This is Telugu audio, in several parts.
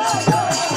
Oh,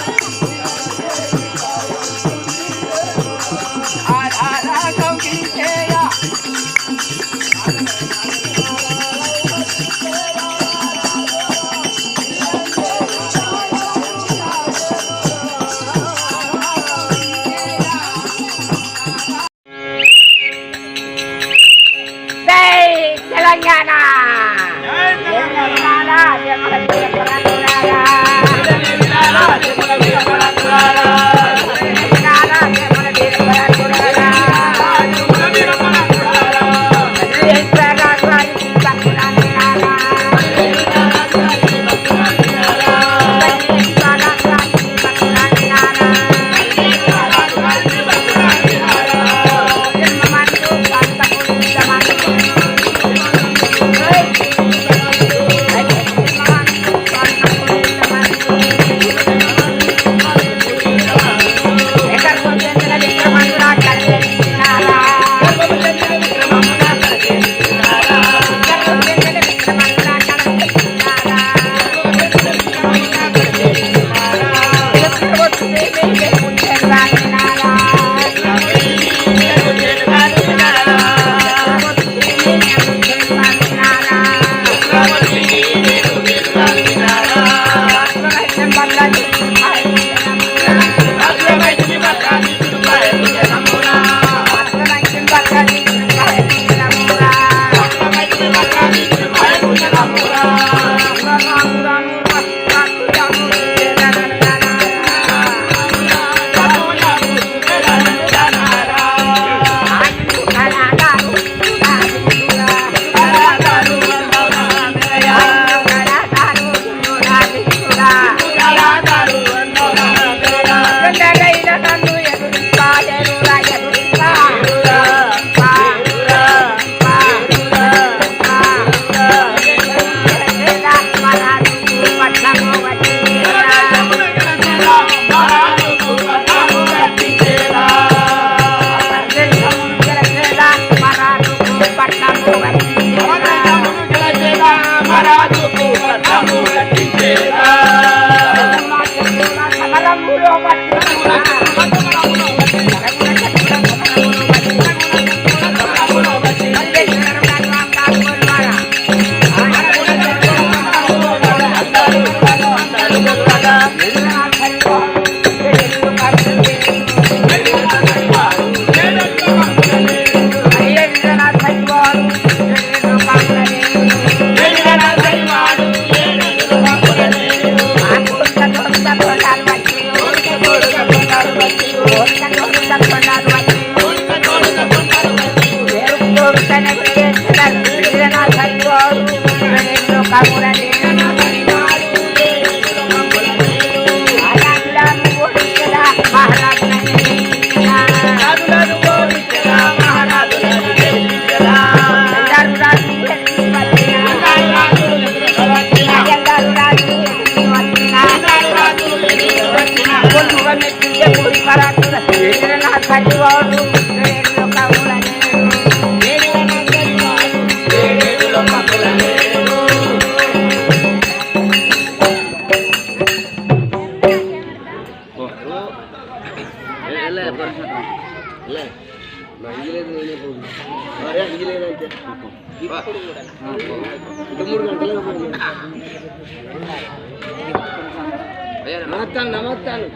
నమస్తాను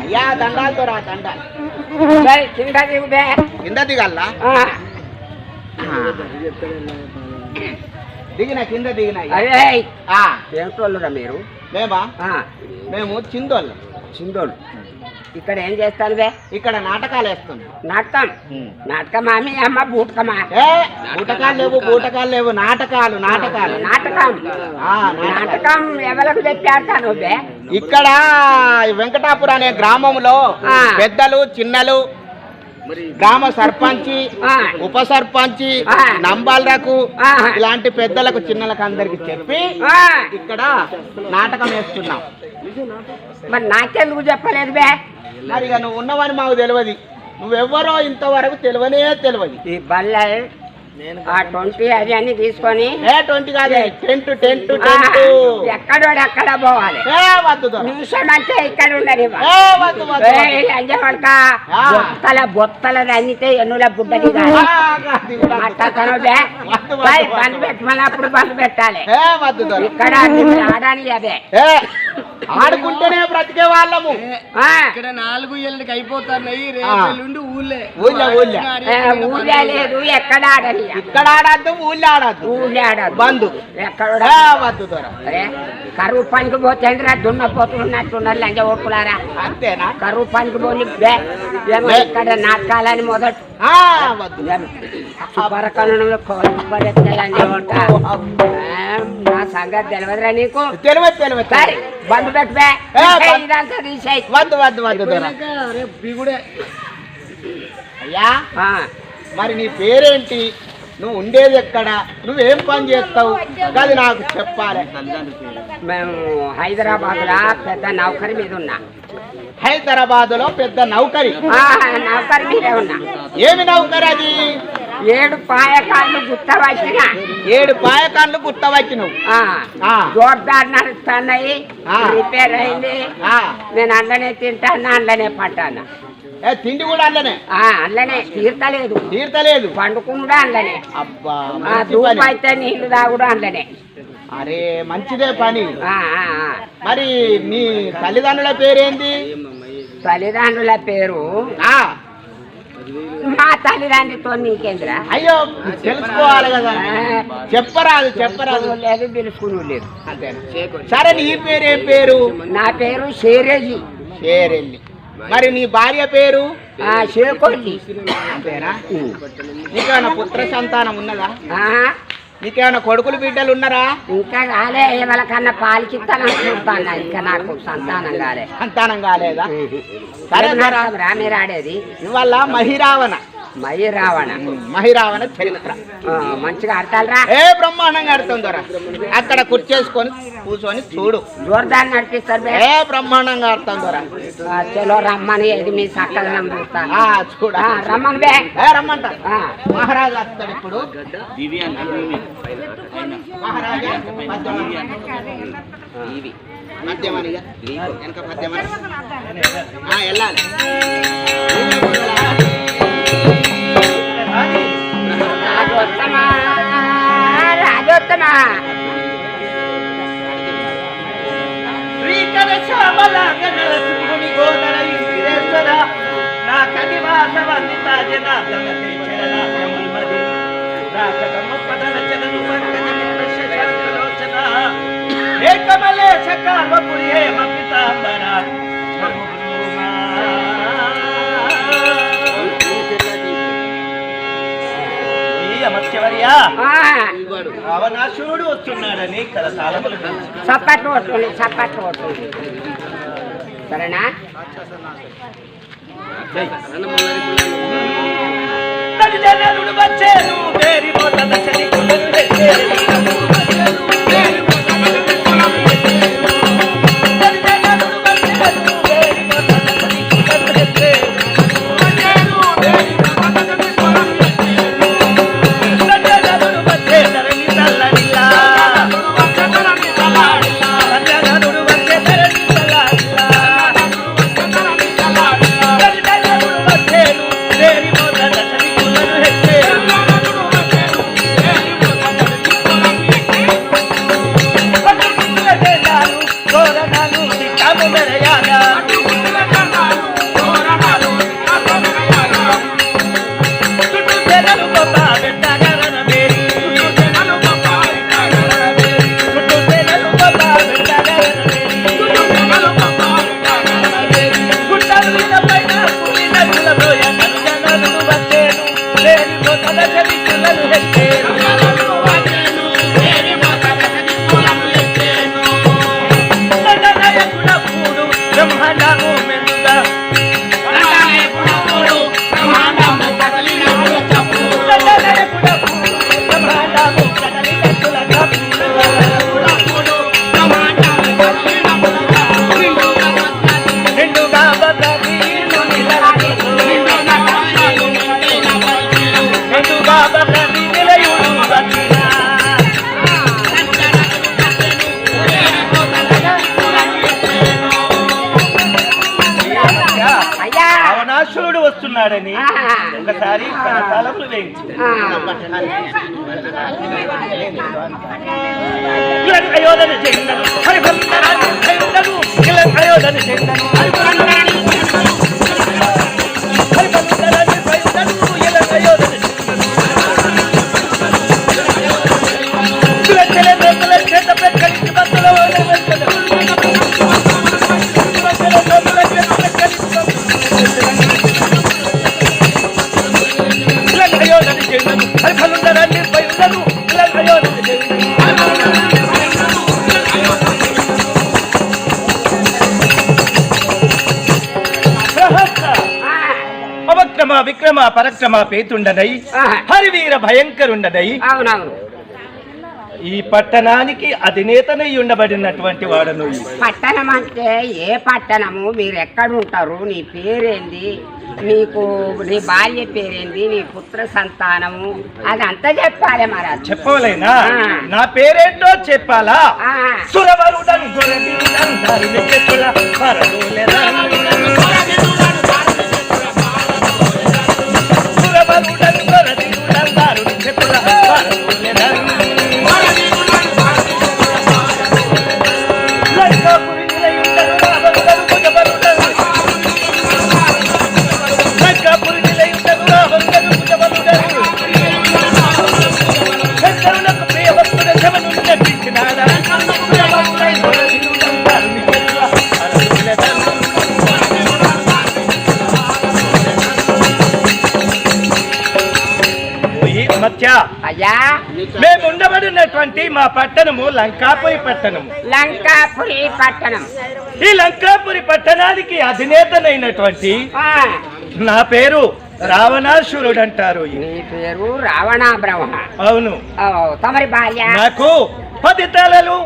అయ్యా దండాలతో రా దండాలు కింద దిగుబే. కింద దిగల్లా? దిగిన కింద దిగిన అయ్యా. అరే ఆ, ఏమిటోళ్ళురా మీరు? మేమా? మేము చిందోళ్ళు. చిందోళ్ళు. ఇక్కడ ఏం చేస్తాను బే? ఇక్కడ నాటకాలు వేస్తున్నాం నాటకం నాటకమా మీ అమ్మ బూటకమా? ఏ బూటకాలు లేవు బూటకాలు లేవు నాటకాలు నాటకాలు. నాటకం. ఆ, నాటకాలు. నాటకం ఎవరికి చెప్పాడతాను బే? ఇక్కడ వెంకటాపుర అనే గ్రామంలో ఆ. పెద్దలు చిన్నలు గ్రామ సర్పంచి. ఉప సర్పంచి. నంబాలకు. ఇలాంటి పెద్దలకు చిన్నలకు అందరికి చెప్పి ఇక్కడ నాటకం వేస్తున్నాం మరి నాకెందుకు చెప్పలేదు బే మరి ఇక నువ్వు ఉన్నవని మాకు తెలియదు నువ్వెవ్వరో ఇంతవరకు తెలియనే తెలియదు ఈ బల్ల ఆ ట్వంటీ అది అన్ని తీసుకొని ట్వంటీ కాదే. టెంట్ టెంట్ ఎక్కడోడు ఎక్కడ పోవాలి? నిమిషం అంటే ఇక్కడ ఉండని. బొత్తల బొత్తల అన్నితే ఎన్నుల బుడ్డది బంద్ పెట్టమన్నప్పుడు బంద్ పెట్టాలి. ఇక్కడ ఆడని అదే ఆడుకుంటేనే బ్రతికే వాళ్ళము. ఆ, ఇక్కడ నాలుగు ఏళ్ళకి అయిపోతున్నాయి ఆ. రేపు ఎల్లుండి ఊళ్ళే ఊళ్ళే, ఊళ్ళే. లేదు ఎక్కడ ఆడని ఇక్కడ ఆడద్దు ఊళ్ళో ఆడద్దు. ఊళ్ళే ఆడదు బంధు ఎక్కడ వద్దు కరువు పనికి పోతేంద్రా దున్నపోతులు ఉన్నట్టున్నారు లంజ ఓపులారా అంతేనా? కరువు పనికి ఏమో ఇక్కడ నాటకాలని మొదట. నా సంగతి తెలియదురా నీకు? తెలియదు తెలియదు బంధు ఇదంతా తీసేయి. వద్దు వద్దు వద్దు దొర. రేపు బిగుడే అయ్యా? మరి నీ పేరేంటి? నువ్వు ఉండేది ఎక్కడ? నువ్వేం పని చేస్తావు? అది నాకు చెప్పాలి. మేము హైదరాబాద్ లా పెద్ద నౌకరి మీద ఉన్నా. హైదరాబాద్లో పెద్ద నౌకరి. ఆ, నౌకరి మీదే ఉన్నా. ఏమి నౌకరి అది? ఏడు పాయకాళ్ళు గుత్త వచ్చిన ఏడు పాయకాన్లు గుర్తవచ్చినవు ఆ. జోర్దార్ నడుస్తున్నాయి. రిపేర్ అయింది. నేను అందులోనే తింటాను అందులోనే పట్టాను? ఏ తిండి కూడా అందులోనే ఆ, అందులోనే తీర్తలేదు. తీర్తలేదు. పండుకుండా అందులోనే అబ్బా పని. అయితే నీళ్ళు తాగుడు అందులోనే అరే మంచిదే పని. మరి నీ తల్లిదండ్రుల పేరేంది? తల్లిదండ్రుల పేరు ఆ. మా తల్లిదండ్రితో నీకేంద్రా? అయ్యో తెలుసుకోవాలి కదా. చెప్పరాదు చెప్పరాదు. లేదు పిలుచుకుని లేదు. సరే నీ పేరేం పేరు? నా పేరు షేరేజీ షేరెల్లి మరి నీ భార్య పేరు? ఆ, షేకొల్లి నీకేమైనా పుత్ర సంతానం ఉన్నదా. నీకేమైనా కొడుకులు బిడ్డలు ఉన్నారా? ఇంకా కాలే ఎవరికన్నా పాలకిస్తాను చూస్తాను ఇంకా నాకు సంతానం కాలే. సంతానం కాలేదా? సరే ఏం మరి. నాటకం రా మీరు ఆడేది ఇవాళ మహిరావణ. మయి రావణ మహిరావణ చరిత్ర. మంచిగా ఆడతారా ఏ బ్రహ్మాండంగా ఆడుతుందరా అక్కడ కుర్చేసుకొని కూర్చొని చూడు. జోర్దార్ నడిపిస్తారు. ఏ బ్రహ్మాండంగా ఆడుతుందరా ఆ, చలో రమ్మని ఇది మీ చక్కదనం చూస్తా. ఆ చూడ. రమ్మని బే. రమ్మంట. మహారాజు వస్తాడు ఇప్పుడు. మహారాజా మధ్యమనిగా వెనక మధ్యమని ఆ, వెళ్ళాలి. రాజోత్తమ రాజోత్తమ శ్రీకర శ్యామలాంగన సింహుని గోదర ఇంద్రేశ్వర నా కనివాస వందిత జనార్దన చరణాశ్రమల్మది రాకదమ పదన చరణు పంకజ మిత్ర శశాంకలోచన హే కమలేశ కామపురి హే ఆ, రావణాసురుడు వస్తున్నాడని కలసాలములు చప్పట్లు కొట్టుంది చప్పట్లు కొట్టుంది సరేనా? వచ్చేను పేరి మోత చుట్టూ తెరలు కరతాళములు వేయించు అయోధన చెందను పరక్రమ పేతుండనై ఆ. హరివీర అవునవును. ఈ పట్టణానికి అధినేతనై ఉండబడినటువంటి వాడను. పట్టణం అంటే ఏ పట్టణము? మీరు ఎక్కడ ఉంటారు నీ పేరేంది? నీకు నీ భార్య పేరేంది? నీ పుత్ర సంతానము? అదంతా చెప్పాలి మరి అది. చెప్పవలేనా? ఆ. నా పేరేంటో చెప్పాలా? సురవరుడన్ గొరవీరుడన్ ధరునికెత్తుల పరదూలెదన్. మేము ఉండబడినటువంటి మా పట్టణము లంకాపురి పట్టణము. లంకాపురి పట్టణం. ఈ లంకాపురి పట్టణానికి అధినేతనైనటువంటి నా పేరు రావణాసురుడు అంటారు పేరు రావణ బ్రహ్మ అవును తమరి భార్య నాకు పది తలలు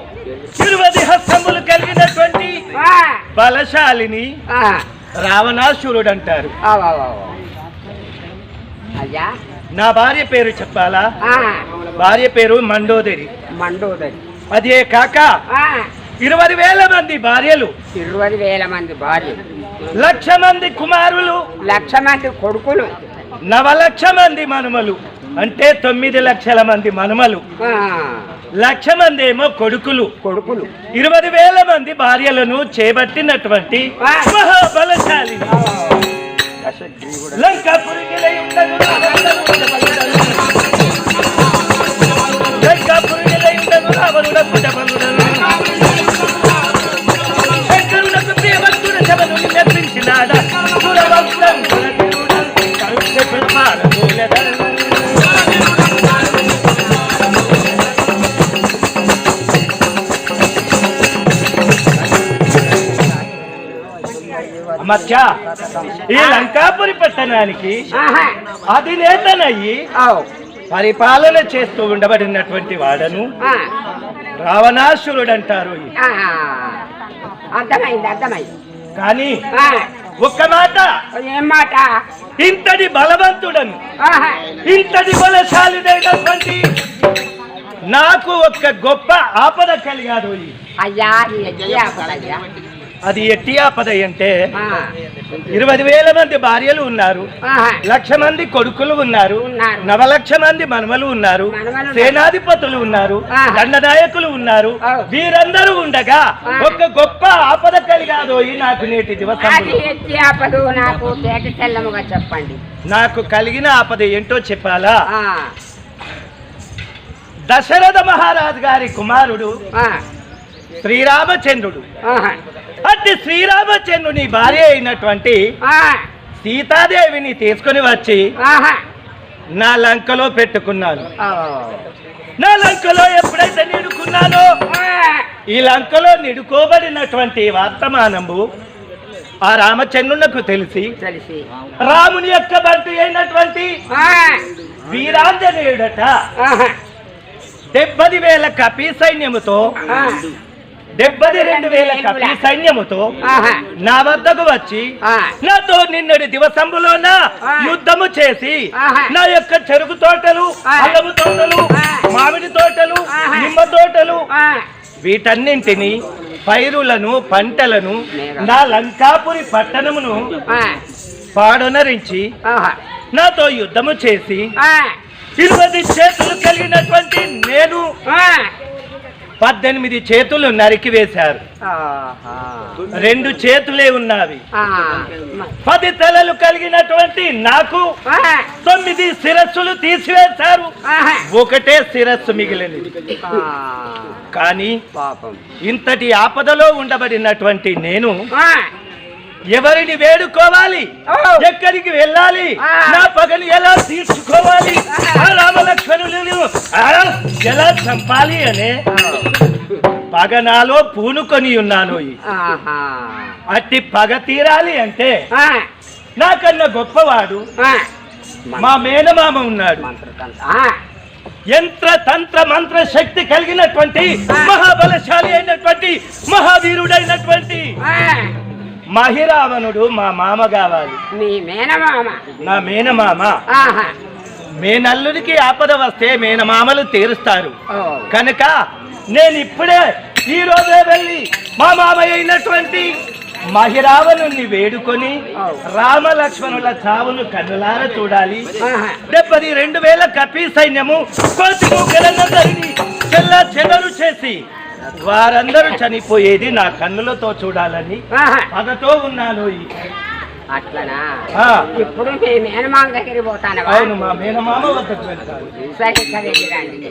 ఇరవై హస్తములు కలిగినటువంటి బలశాలిని రావణాసురుడు అంటారు. అయ్యా. నా భార్య పేరు చెప్పాలా? భార్య పేరు మండోదరి. మండోదరి. అదే కాక ఇరవై వేల మంది భార్యలు. ఇరవై వేల మంది భార్య లక్ష మంది కుమారులు. లక్ష మంది కొడుకులు. నవలక్ష మంది మనుమలు. అంటే తొమ్మిది లక్షల మంది మనుమలు. లక్ష మంది ఏమో కొడుకులు. కొడుకులు. ఇరవై వేల మంది భార్యలను చేపట్టినటువంటి. మహాబలశాలి. லங்கா புரிகளை உண்டதுடன் அவருடன் புடபருடன் మధ్య ఈ లంకాపురి పట్టణానికి అధినేతనయ్యి పరిపాలన చేస్తూ ఉండబడినటువంటి వాడను రావణాసురుడు అంటారు అర్థమైంది అర్థమైంది. కానీ ఒక్క మాట. ఏం మాట? ఇంతటి బలవంతుడను ఇంతటి బలశాలినైనటువంటి నాకు ఒక్క గొప్ప ఆపద కలిగాదు అయ్యా. అది ఎట్టి ఆపద అంటే ఇరవై వేల మంది భార్యలు ఉన్నారు. లక్ష మంది కొడుకులు ఉన్నారు. నవలక్ష మంది మనుమలు ఉన్నారు. సేనాధిపతులు ఉన్నారు. దండనాయకులు ఉన్నారు. వీరందరూ ఉండగా. ఒక గొప్ప ఆపద కలిగాదో ఈ నాకు నేటి దివసం చెప్పండి. నాకు కలిగిన ఆపద ఏంటో చెప్పాలా? దశరథ మహారాజు గారి కుమారుడు శ్రీరామచంద్రుడు. అట్టి శ్రీరామచంద్రుని భార్య అయినటువంటి సీతాదేవిని తీసుకొని వచ్చి నా లంకలో పెట్టుకున్నాను. నా లంకలో ఎప్పుడైతే నిడుకున్నానో ఈ లంకలో నిడుకోబడినటువంటి వర్తమానము ఆ రామచంద్రునకు తెలిసి రాముని యొక్క బంటు అయినటువంటి వీరాంజనేయుడట డెబ్బది వేల కపి సైన్యముతో డెబ్బది రెండు వేల కపి సైన్యముతో నా వద్దకు వచ్చి నాతో నిన్నటి దివసంబులోన. యుద్ధము చేసి. నా యొక్క చెరుకు తోటలు. అల్లము తోటలు. మామిడి తోటలు. నిమ్మ తోటలు వీటన్నింటిని పైరులను పంటలను. నా లంకాపురి పట్టణమును పాడొనరించి. నాతో యుద్ధము చేసి ఆ, ఇరవై చేతులు కలిగినటువంటి నేను. పద్దెనిమిది చేతులు నరికి వేశారు ఆహా. రెండు చేతులే ఉన్నవి. పది తలలు కలిగినటువంటి నాకు. తొమ్మిది శిరస్సులు తీసివేశారు. ఒకటే శిరస్సు మిగిలింది ఆ. కానీ పాపం ఇంతటి ఆపదలో ఉండబడినటువంటి నేను. ఎవరిని వేడుకోవాలి. ఎక్కడికి వెళ్ళాలి. నా పగని ఎలా తీర్చుకోవాలి ఆ ఎలా చంపాలి అనే పగ నాలో పూనుకొని ఉన్నాను. అట్టి పగ తీరాలి అంటే. నాకన్నా గొప్పవాడు. మా మేనమామ ఉన్నాడు. యంత్ర తంత్ర మంత్ర శక్తి కలిగినటువంటి మహాబలశాలి అయినటువంటి మహావీరుడైనటువంటి. మహిరావణుడు మా మామ కావాలి నా మేనమామ ఆహా. మేనల్లుడికి ఆపద వస్తే మేనమామలు తీరుస్తారు. కనుక నేను ఇప్పుడే ఈ రోజే వెళ్ళి మా మామయ్య అయినటువంటి మహిరావణుణ్ణి వేడుకొని రామ లక్ష్మణుల చావును కన్నులార చూడాలి. డెబ్బది రెండు వేల కపి సైన్యము మూకలందరినీ చెల్ల చెదరు చేసి వారందరూ చనిపోయేది నా కన్నులతో చూడాలని. పగతో ఉన్నాను అట్లనా? ఇప్పుడు మీ మేనమామ దగ్గరికి పోతాను అవును మా మేనమామ వద్దకు వెళ్తాను. సరే సరే రండి.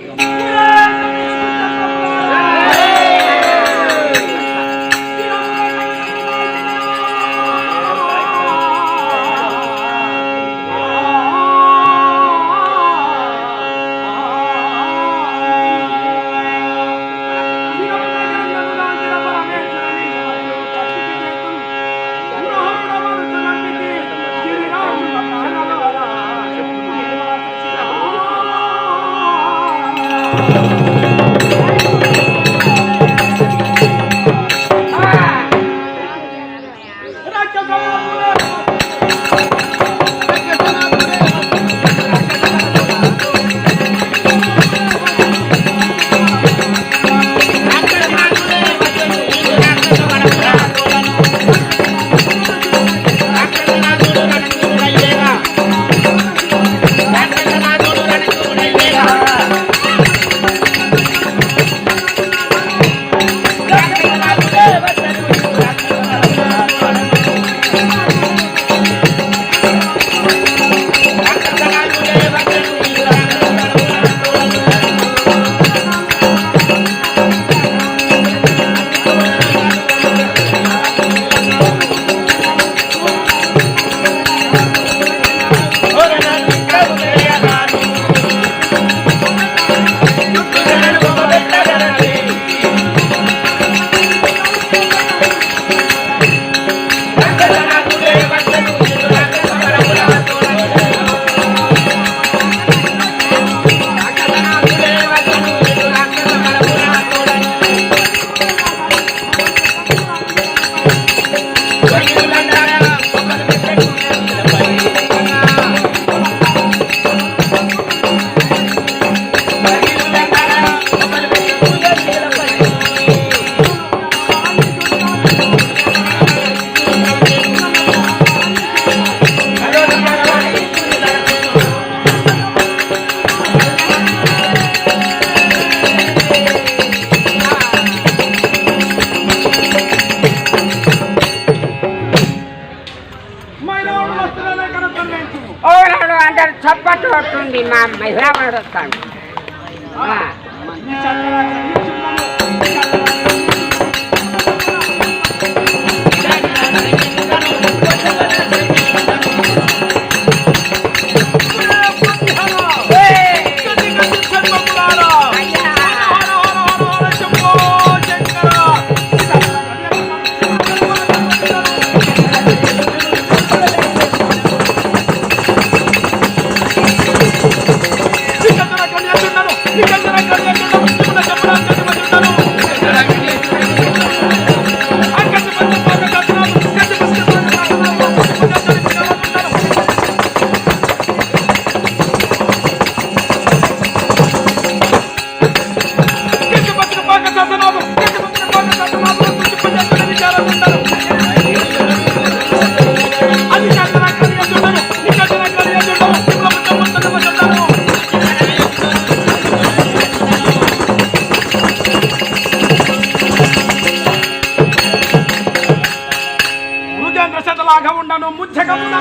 చప్పట్లు కొట్టుంది మా మహిళామణుడు వస్తాడు కొండను ముచ్చగమున